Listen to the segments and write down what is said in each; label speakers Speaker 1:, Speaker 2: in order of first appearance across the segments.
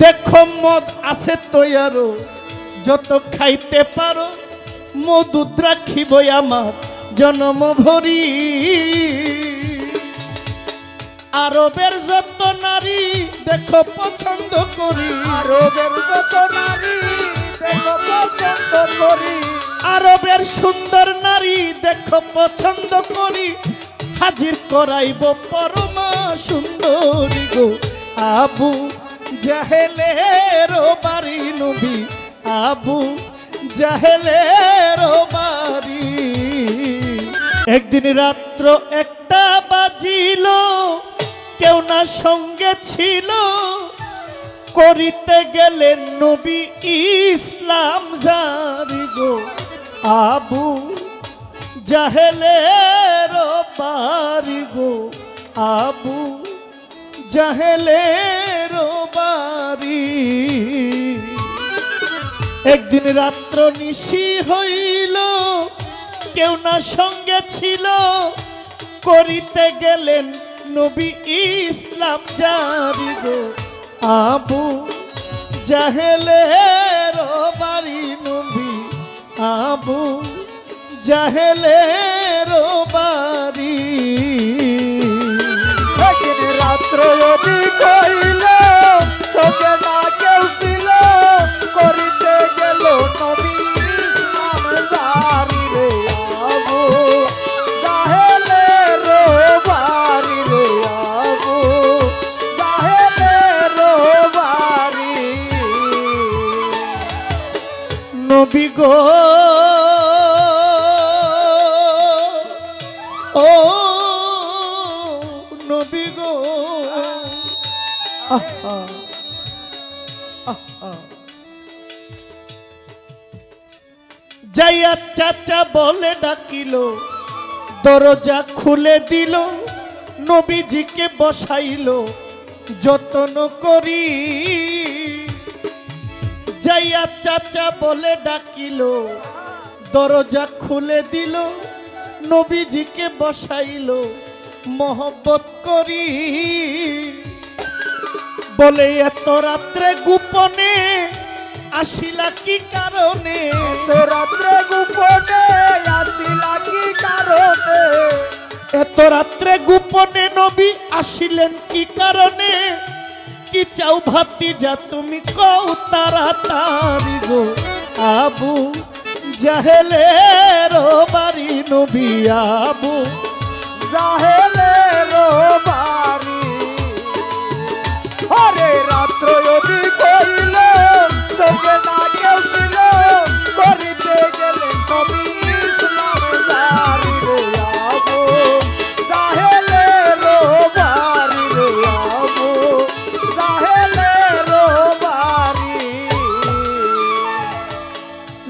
Speaker 1: দেখো মদ আছে তৈয়ারো যত খাইতে পারো মধু রাখিব আমার জনম ভরি। আরবের যত নারী দেখো পছন্দ করি।
Speaker 2: আরবের যত নারী দেখো পছন্দ করি।
Speaker 1: আরবের সুন্দর নারী দেখো পছন্দ করি। হাজির করাইব পরমা সুন্দরী গো আবু জাহেলের বাড়ি নবী আবু জাহেলের বাড়ি। একদিন রাত্র একটা বাজিল, কেউ না সঙ্গে ছিল। করিতে গেলেন নবী ইসলাম জারি গো। আবু জাহেলের বাড়ি গো। আবু জাহেলের বাড়ি একদিন রাত্র নিশি হইল, কেউ না সঙ্গে ছিল। করিতে গেলেন নবী ইসলাম জারি গো আবু জাহেলের বাড়ি নবী আবু জাহেলের বাড়ি। ও নবী গো। আহা, আহা। যাইয়া চাচা বলে ডাকিল দরজা খুলে দিল নবীজিকে বসাইল যতন করি। যাইয়া চাচা বলে ডাকিল দরজা খুলে দিল নবীজিকে বসাইল মহব্বত করি। বলে এত রাত্রে গোপনে আসিলা কি কারণে?
Speaker 2: তো রাত্রে গোপনে আসিলা কি কারণে?
Speaker 1: এত রাত্রে গোপনে নবী আসিলেন কি কারণে? কি চাও ভাতি যা তুমি কও তাড়াতাড়ি গো আবু জাহেলের বাড়ি নবী
Speaker 2: জাহেলে রো বাড়ি। হরে রাত্র যদি কইল সঙ্গে না কেউ ছিল করিতে গেলেন কবি।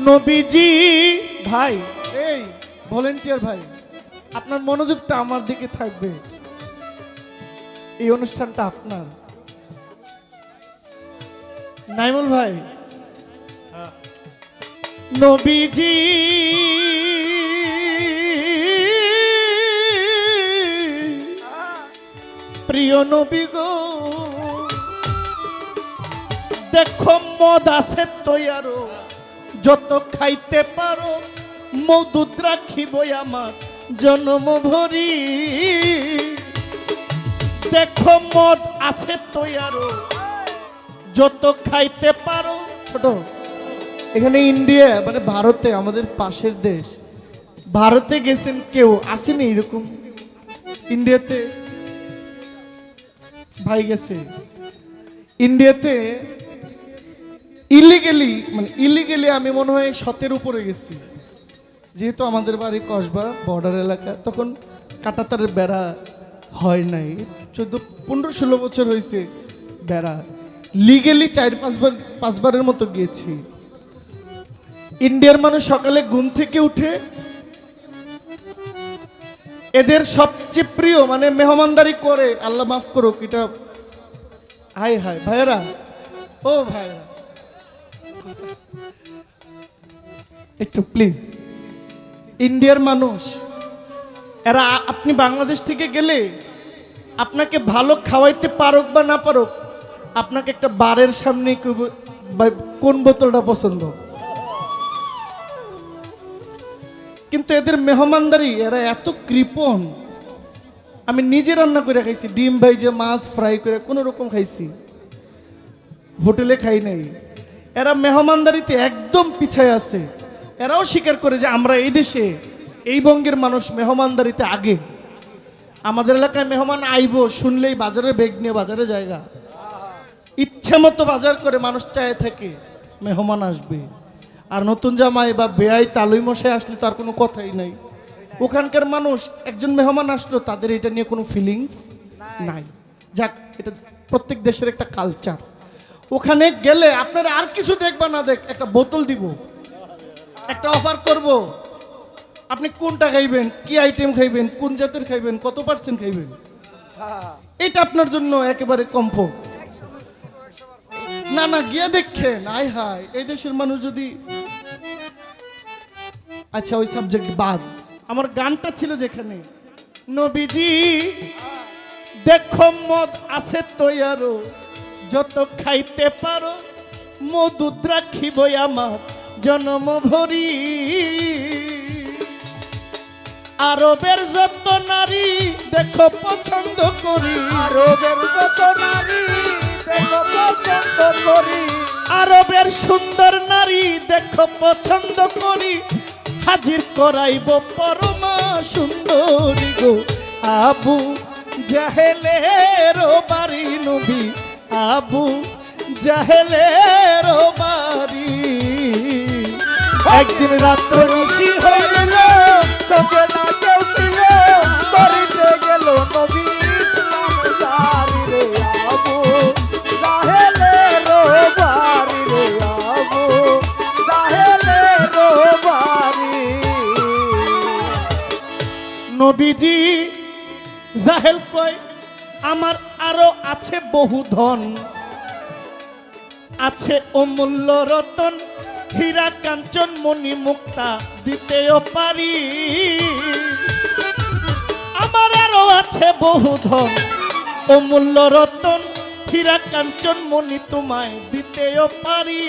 Speaker 1: নবীজি, ভাই, এই ভলেন্টিয়ার ভাই, আপনার মনোযোগটা আমার দিকে থাকবে। এই অনুষ্ঠানটা আপনার। নাইমুল ভাই, নবীজি, প্রিয় নবী গো, দেখো মদ আছে তৈয়ারো যত খাইতে পারো মধুদ রাখিব আমার জন্ম ভরি। দেখো মদ আছে তৈয়ারো যত খাইতে পারো, ছোট, এখানে ইন্ডিয়া মানে ভারতে, আমাদের পাশের দেশ। ভারতে গেছেন কেউ? আসেনি এরকম? ইন্ডিয়াতে? ভাই গেছে। ইন্ডিয়াতে ইলিগেলি মানে ইলিগেলি আমি মনে হয় শতের উপরে গেছি। যেহেতু আমাদের বাড়ি কসবা বর্ডার এলাকা, তখন কাটাতারের বেড়া হয় নাই। চোদ্দ, পনেরো, ষোলো বছর হয়েছে বেড়া। লিগেলি চার, পাঁচবার, পাঁচবারের মতো গিয়েছি ইন্ডিয়ার মানুষ সকালে ঘুম থেকে উঠে এদের সবচেয়ে প্রিয় মানে মেহমানদারি করে, আল্লাহ মাফ করুক, এটা হাই হাই, ভাইয়েরা, ও ভাইয়েরা। একটু প্লিজ ইন্ডিয়ার মানুষ, এরা আপনি বাংলাদেশ থেকে গেলে আপনাকে ভালো খাওয়াইতে পারুক বা না পারুক, আপনাকে একটা বারের সামনে কোন বোতলটা পছন্দ? কিন্তু এদের মেহমানদারি, এরা এত কৃপণ। আমি নিজে রান্না করে খাইছি, ডিম ভাইজে, মাছ ফ্রাই করে কোনো রকম খাইছি। হোটেলে খাই নাই। এরা মেহমানদারিতে একদম পিছায় আছে। এরাও স্বীকার করে যে আমরা এই দেশে এই বঙ্গের মানুষ মেহমানদারিতে আগে। আমাদের এলাকায় মেহমান আইব শুনলেই বাজারে বেগ নিয়ে বাজারে জায়গা। ইচ্ছে মতো বাজার করে মানুষ চায় থাকে মেহমান আসবে। আর নতুন জামাই বা বেয়াই তালুই মশাই আসলে তার কোনো কথাই নাই। ওখানকার মানুষ একজন মেহমান আসলো তাদের এটা নিয়ে কোনো ফিলিংস নাই। যাক এটা প্রত্যেক দেশের একটা কালচার ওখানে গেলে আপনারা আর কিছু দেখবা না, দেখ, একটা বোতল দিব, একটা অফার করব। আপনি কোনটা খাইবেন, কি আইটেম খাইবেন, কোন জাতের খাইবেন, কত পার্সেন্ট খাইবেন? এটা আপনার জন্য একেবারে কমফোর্ট না না, গিয়ে দেখেন, আয় হায়, এই দেশের মানুষ যদি আচ্ছা ওই সাবজেক্ট বাদ। আমার গানটা ছিল যেখানে, নবীজি, দেখো, মদ আছে তৈয়ারো যত খাইতে পারো মধুদ রাখিব আমার জনম ভরি। আরবের যত নারী দেখো পছন্দ করি।
Speaker 2: আরবের যত নারী দেখো পছন্দ করি।
Speaker 1: আরবের সুন্দর নারী দেখো পছন্দ করি। হাজির করাইব পরমা সুন্দরী গো আবু জাহেলের বাড়ি নবী আবু জাহেলের বাড়ি। একদিন রাত্র নিশি হইল
Speaker 2: সঙ্গে না ছিল করিতে গেল নবী
Speaker 1: নবীজি জাহেল কয় আমার আরও আছে বহু ধন। আছে অমূল্য রতন, হীরা কাঞ্চন, মণি মুক্তা, দিতেও পারি। আমার আরও আছে বহু ধন, অমূল্য রতন, হীরা কাঞ্চন, মণি তোমায় দিতেও পারি।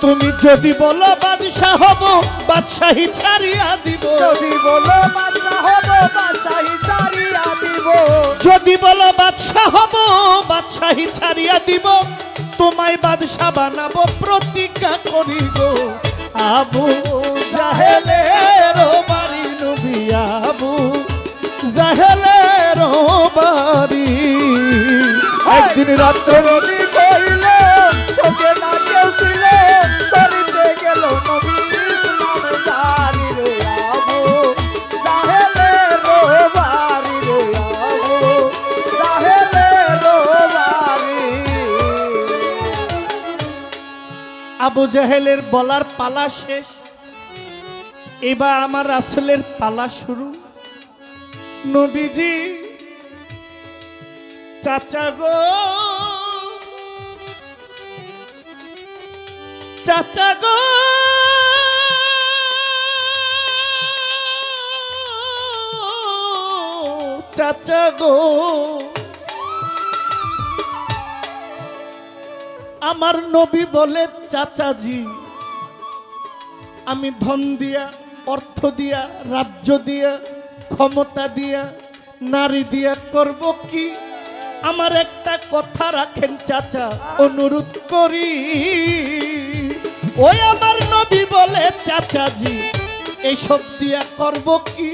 Speaker 1: তুমি যদি বলো, বাদশাহ হব, বাদশাহী ছাড়িয়া দিব।
Speaker 2: যদি বলো বাচ্চা হব দিব
Speaker 1: যদি বলো বাদশাহ হব, বাদশাহী ছাড়িয়া দিব। তোমায় বাদশাহ বানাবো, প্রতিজ্ঞা করিব। আবু জাহেলের বাড়ি নবী, আবু জাহেলের বাড়ি। একদিন রাত্র
Speaker 2: নবী
Speaker 1: জাহেলের বলার পালা শেষ। এবার আমার রাসূলের পালা শুরু। নবীজি, চাচা গো। চাচা গো। চাচা গো। আমার নবী বলে, চাচাজি, আমি ধন দিয়া, অর্থ দিয়া, রাজ্য দিয়া, ক্ষমতা দিয়া, নারী দিয়া করব কি? আমার একটা কথা রাখেন চাচা, অনুরোধ করি। ওই আমার নবী বলে, চাচাজি এইসব দিয়া করব কি?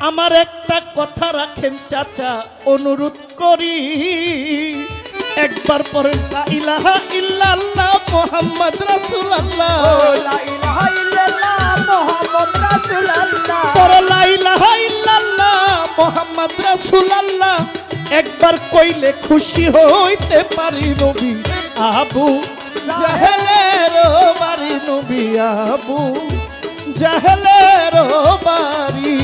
Speaker 1: আমার একটা কথা রাখেন চাচা, অনুরোধ করি। একবার পরে লা ইলাহা ইল্লাল্লাহ মুহাম্মদ রাসূলুল্লাহ।
Speaker 2: লা ইলাহা ইল্লাল্লাহ মুহাম্মদ রাসূলুল্লাহ।
Speaker 1: পরে লা ইলাহা ইল্লাল্লাহ মুহাম্মদ রাসূলুল্লাহ। একবার কইলে খুশি হইতে পারি নবী আবু। জাহেলের বাড়ি নবী আবু। জাহেলের বাড়ি।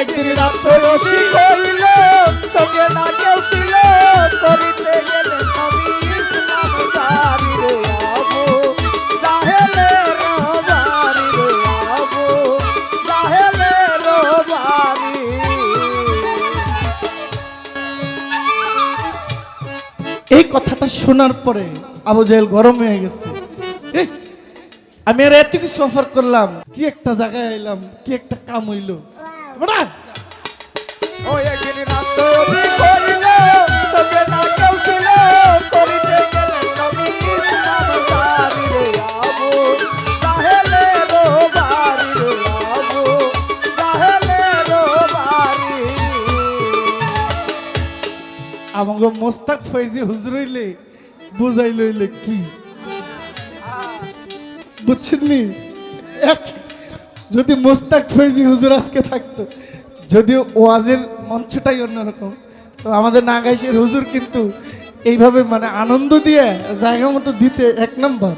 Speaker 1: একদিন রাত্রে
Speaker 2: সঙ্গে না কেউ ছিল করিতে গেলে নবী ইসলাম জারি রে আবু। জাহেলে রো রে আবু। জাহেলে রো।
Speaker 1: এই কথাটা শোনার পরে আবু জাহেল গরম হয়ে গেছে। আমি আর এত কিছু অফার করলাম কি একটা জায়গায় এলাম কি একটা কাম হইল।
Speaker 2: ওই
Speaker 1: আমাকে মোস্তাক ফৈজি হুজুর হইলে বুঝাই লইলে কি? বুঝছেন নি? এক- যদি মোস্তাক ফৈজি হুজুর আজকে থাকতো যদিও ওয়াজের মঞ্চটাই অন্যরকম, তো আমাদের নাগাইশের হুজুর কিন্তু এইভাবে মানে আনন্দ দিয়ে জায়গা মতো দিতে এক নম্বর।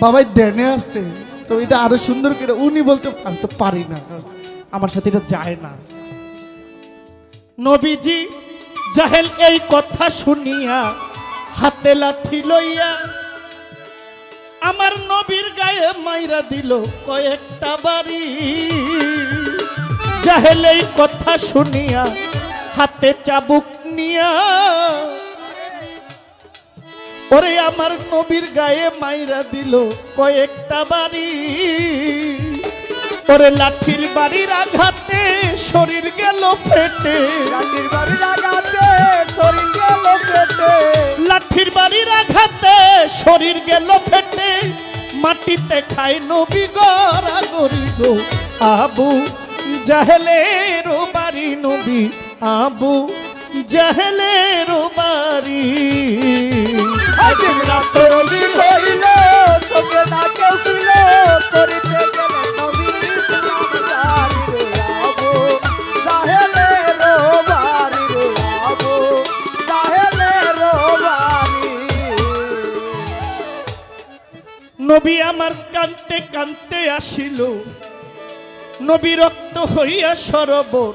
Speaker 1: বাবাই দেনে আসছে তো এটা আরও সুন্দর করে উনি বলতে আমি তো পারি না আমার সাথে এটা যায় না। নবীজি, জাহেল এই কথা শুনিয়া হাতে লাথি লইয়া আমার নবীর গায়ে মাইরা দিল কয়েকটা বাড়ি। জাহেল এই কথা শুনিয়া হাতে চাবুক নিয়া ওরে আমার নবীর গায়ে মাইরা দিল কয়েকটা বাড়ি। ওরে লাঠির বাড়ির আঘাতে শরীর গেল ফেটে।
Speaker 2: শরীর গেল
Speaker 1: লাঠির বাড়ির আঘাতে শরীর গেল ফেটে। মাটিতে খাই নবী গড়া গরি গো আবু জাহেলের বাড়ি নবী আবু জাহেলের বাড়ি।
Speaker 2: নবী
Speaker 1: রক্ত হইয়া সরোবর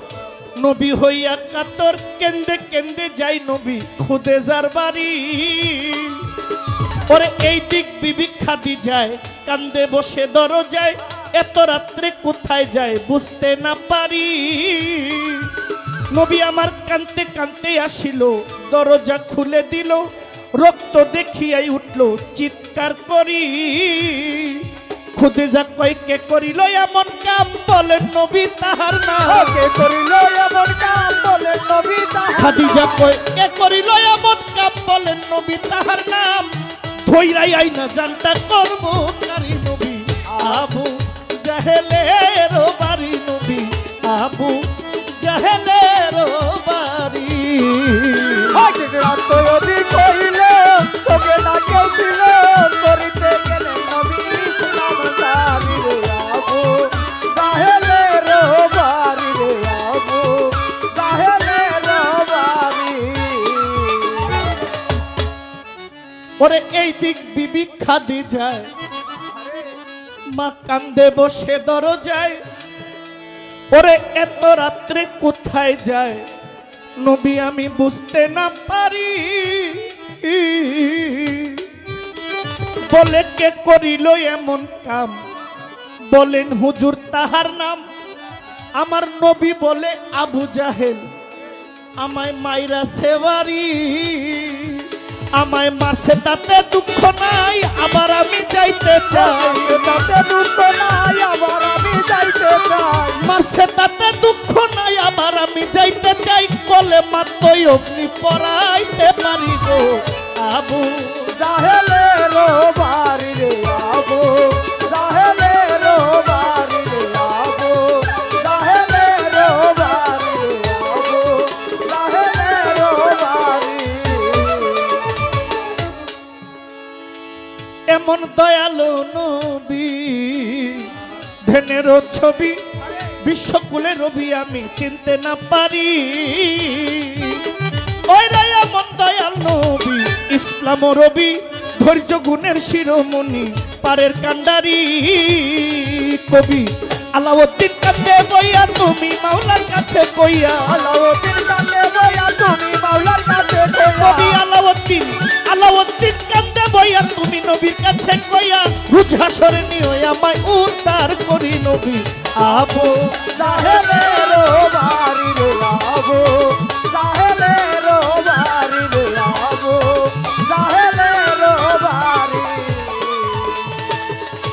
Speaker 1: নবী হইয়া কাতর, কেন্দে কেন্দে যাই নবী খুদে যার বাড়ি। ওরে এই দিক বিবি খাদি যায়, কান্দে বসে দরজায়, এত রাত্রে কোথায় যায় বুঝতে না পারি। নবী আমার কানতে কানতে আসিল, দরজা খুলে দিল, রক্ত দেখিয়াই উঠল, চিৎকার করি। খুদে যা কয়কে করিল এমন কাম? বলেন নবী তাহার না
Speaker 2: ওকে করিল এমন কাম? বলে নবী তাহার
Speaker 1: খাদিজা কয় কে করিল এমন কাম? বলেন নবী তাহার নাম। ধৈরাই আইনা জানটা করব কারি নবী। আবু জাহেলের বাড়ি নবী। আবু জাহেলের বাড়ি।
Speaker 2: একদিন রাত
Speaker 1: ওরে এই দিক বিবি খাদি যায়। মা কান্দে, বসে দরজায়। ওরে এত রাত্রে কোথায় যায়? নবী, আমি বুঝতে না পারি। বলে কে করিল এমন কাম? বলেন, হুজুর, তাহার নাম? আমার নবী বলে আবু জাহেল। আমায় মাইরা সেবারি আমায় মারছে তাতে দুঃখ নাই আবার আমি যাইতে চাই।
Speaker 2: তাতে দুঃখ নাই আবার আমি যাইতে চাই।
Speaker 1: মারছে তাতে দুঃখ নাই আবার আমি যাইতে চাই। কলে মাত্রই অগ্নি পড়াইতে পারি গো আবু
Speaker 2: জাহেলে রো বাড়ি।
Speaker 1: ধেনেরও ছবি, বিশ্বকুলে রবি আমি চিনতে না পারি। নবী, ইসলাম রবি, ধৈর্য গুণের শিরোমণি, পারের কান্ডারি কবি, আলাউদ্দিন কাছে বইয়া তুমি, মাওলার কাছে কইয়া
Speaker 2: আলাউদ্দিন কান্দে বইয়া তুমি, মাওলার কাছে
Speaker 1: কবি
Speaker 2: কইয়া
Speaker 1: আলাউদ্দিন আলাউদ্দিন কান্দে বইয়া, তুমি নবীর কাছে কইয়া রুজ হাসরে নিও আমায় উদ্ধার করি নবী। আবো
Speaker 2: লাহেলে রো বাড়ি রে আবো লাহেলে রো বাড়ি রে আবো।